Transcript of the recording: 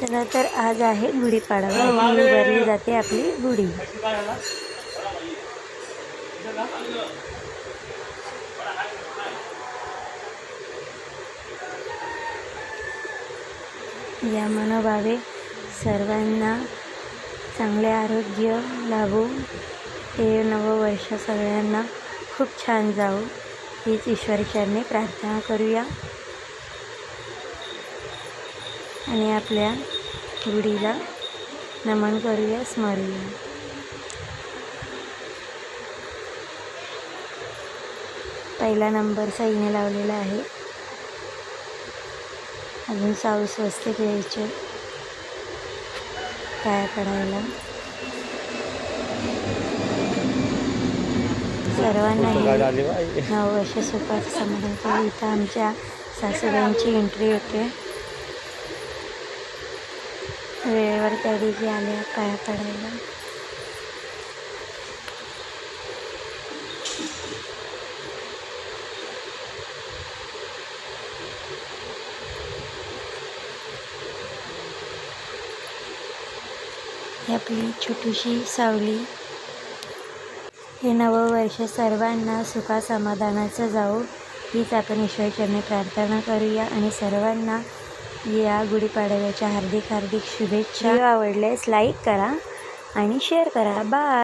चला तर आज आहे गुढीपाडवा ही उभारली जाते आपली गुढी. या मनोभावे सर्वांना चांगले आरोग्य लाभो. हे नववर्ष सगळ्यांना खूप छान जाऊ हीच ईश्वरचरणी प्रार्थना करूया. आणि आपल्या गुढीला नमन करूया स्मरूया पहिला नंबरचा इने लावलेला आहे. अजून साऊ स्वस्तिक यायचे पाया पडायला. सर्वांना हे नववर्ष सुखाचं समाधान इथं आमच्या सासूबाईंची एंट्री होते. वेळेवर त्या दिवशी आल्या पाया पडायला ही आपली छोटीशी सावली. हे नववर्ष सर्वांना सुखा समाधानाचं हीच आपण ईश्वरचरणी प्रार्थना करूया आणि सर्वांना या गुढीपाडव्याच्या हार्दिक हार्दिक शुभेच्छा. आवडल्यास लाईक करा आणि शेअर करा. बाय